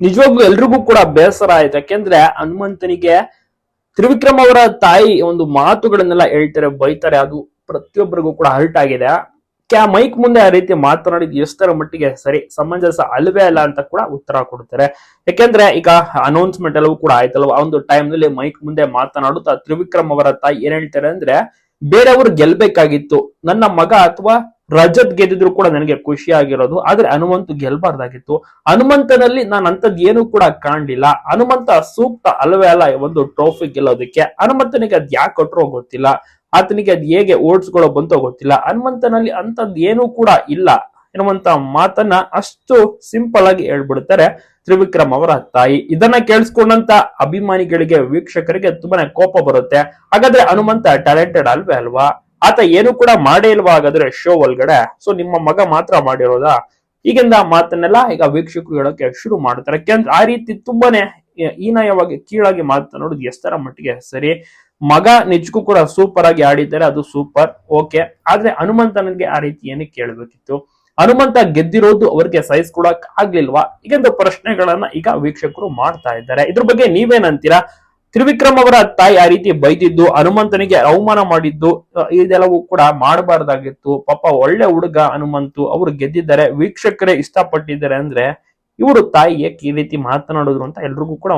ನಿಜವಾಗ್ಲೂ ಎಲ್ರಿಗೂ ಕೂಡ ಬೇಸರ ಆಯ್ತು. ಯಾಕೆಂದ್ರೆ ಹನುಮಂತನಿಗೆ ತ್ರಿವಿಕ್ರಮ್ ಅವರ ತಾಯಿ ಒಂದು ಮಾತುಗಳನ್ನೆಲ್ಲ ಹೇಳ್ತಾರೆ, ಬೈತಾರೆ. ಅದು ಪ್ರತಿಯೊಬ್ಬರಿಗೂ ಕೂಡ ಹರ್ಟ್ ಆಗಿದೆ. ಕ್ಯಾ ಮೈಕ್ ಮುಂದೆ ಆ ರೀತಿ ಮಾತನಾಡಿದ್ದು ಎಷ್ಟರ ಮಟ್ಟಿಗೆ ಸರಿ, ಸಮಂಜಸ ಅಲ್ವೇ ಅಲ್ಲ ಅಂತ ಕೂಡ ಉತ್ತರ ಕೊಡ್ತಾರೆ. ಯಾಕೆಂದ್ರೆ ಈಗ ಅನೌನ್ಸ್ಮೆಂಟ್ ಎಲ್ಲವೂ ಕೂಡ ಆಯ್ತಲ್ವ? ಒಂದು ಟೈಮ್ನಲ್ಲಿ ಮೈಕ್ ಮುಂದೆ ಮಾತನಾಡುತ್ತಾ ತ್ರಿವಿಕ್ರಮ್ ಅವರ ತಾಯಿ ಏನ್ ಹೇಳ್ತಾರೆ ಅಂದ್ರೆ, ಬೇರೆಯವರು ಗೆಲ್ಬೇಕಾಗಿತ್ತು. ನನ್ನ ಮಗ ಅಥವಾ ರಜತ್ ಗೆದ್ದಿದ್ರು ಕೂಡ ನನಗೆ ಖುಷಿ ಆಗಿರೋದು, ಆದ್ರೆ ಹನುಮಂತ್ ಗೆಲ್ಬಾರ್ದಾಗಿತ್ತು. ಹನುಮಂತನಲ್ಲಿ ನಾನು ಅಂತದ್ ಏನು ಕೂಡ ಕಾಣಲಿಲ್ಲ. ಹನುಮಂತ ಸೂಕ್ತ ಅಲ್ವೇ ಅಲ್ಲ ಒಂದು ಟ್ರೋಫಿ ಗೆಲ್ಲೋದಕ್ಕೆ. ಹನುಮಂತನಿಗೆ ಅದ್ ಯಾಕೆ ಕೊಟ್ಟರೋ ಗೊತ್ತಿಲ್ಲ. ಆತನಿಗೆ ಅದ್ ಹೇಗೆ ಓಡಿಸ್ಕೊಳ್ಳೋ ಬಂತೋ ಗೊತ್ತಿಲ್ಲ. ಹನುಮಂತನಲ್ಲಿ ಅಂತದ್ ಏನು ಕೂಡ ಇಲ್ಲ. ಎನ್ನುವಂತ ಮಾತನ್ನ ಅಷ್ಟು ಸಿಂಪಲ್ ಆಗಿ ಹೇಳ್ಬಿಡ್ತಾರೆ ತ್ರಿವಿಕ್ರಮ್ ಅವರ ತಾಯಿ. ಇದನ್ನ ಕೇಳಿಸ್ಕೊಂಡಂತ ಅಭಿಮಾನಿಗಳಿಗೆ, ವೀಕ್ಷಕರಿಗೆ ತುಂಬಾನೇ ಕೋಪ ಬರುತ್ತೆ. ಹಾಗಾದ್ರೆ ಹನುಮಂತ ಟ್ಯಾಲೆಂಟೆಡ್ ಅಲ್ವೇ ಅಲ್ವಾ? ಆತ ಏನು ಕೂಡ ಮಾಡೇ ಇಲ್ವಾ ಹಾಗಾದ್ರೆ ಶೋ ಒಳಗಡೆ? ಸೊ ನಿಮ್ಮ ಮಗ ಮಾತ್ರ ಮಾಡಿರೋದಾ? ಈಗಿಂದ ಮಾತನ್ನೆಲ್ಲ ಈಗ ವೀಕ್ಷಕರು ಹೇಳೋಕೆ ಶುರು ಮಾಡ್ತಾರೆ. ಯಾಕೆಂದ್ರೆ ಆ ರೀತಿ ತುಂಬಾನೇ ಹೀನಾಯವಾಗಿ ಕೀಳಾಗಿ ಮಾತನಾಡೋದು ಎಷ್ಟರ ಮಟ್ಟಿಗೆ ಸರಿ. ಮಗ ನಿಜಕ್ಕೂ ಕೂಡ ಸೂಪರ್ ಆಗಿ ಆಡಿದ್ದಾರೆ, ಅದು ಸೂಪರ್ ಓಕೆ ಆದ್ರೆ ಹನುಮಂತನಿಗೆ ಆ ರೀತಿ ಏನಕ್ಕೆ ಕೇಳಬೇಕಿತ್ತು? ಹನುಮಂತ ಗೆದ್ದಿರೋದು ಅವ್ರಿಗೆ ಸಹಿಸ್ಕೊಡಕ್ ಆಗ್ಲಿಲ್ವಾ? ಈಗಂತ ಪ್ರಶ್ನೆಗಳನ್ನ ಈಗ ವೀಕ್ಷಕರು ಮಾಡ್ತಾ ಇದ್ದಾರೆ. ಇದ್ರ ಬಗ್ಗೆ ನೀವೇನಂತೀರಾ? ತ್ರಿವಿಕ್ರಮ್ ಅವರ ತಾಯಿ ಆ ರೀತಿ ಬೈದಿದ್ದು, ಹನುಮಂತನಿಗೆ ಅವಮಾನ ಮಾಡಿದ್ದು ಇದೆಲ್ಲವೂ ಕೂಡ ಮಾಡಬಾರ್ದಾಗಿತ್ತು. ಪಾಪ ಒಳ್ಳೆ ಹುಡುಗ ಹನುಮಂತು, ಅವರು ಗೆದ್ದಿದ್ದಾರೆ, ವೀಕ್ಷಕರೇ ಇಷ್ಟಪಟ್ಟಿದ್ದಾರೆ ಅಂದ್ರೆ ಇವರು ತಾಯಿ ಏಕೆ ಈ ರೀತಿ ಮಾತನಾಡಿದ್ರು ಅಂತ ಎಲ್ರಿಗೂ ಕೂಡ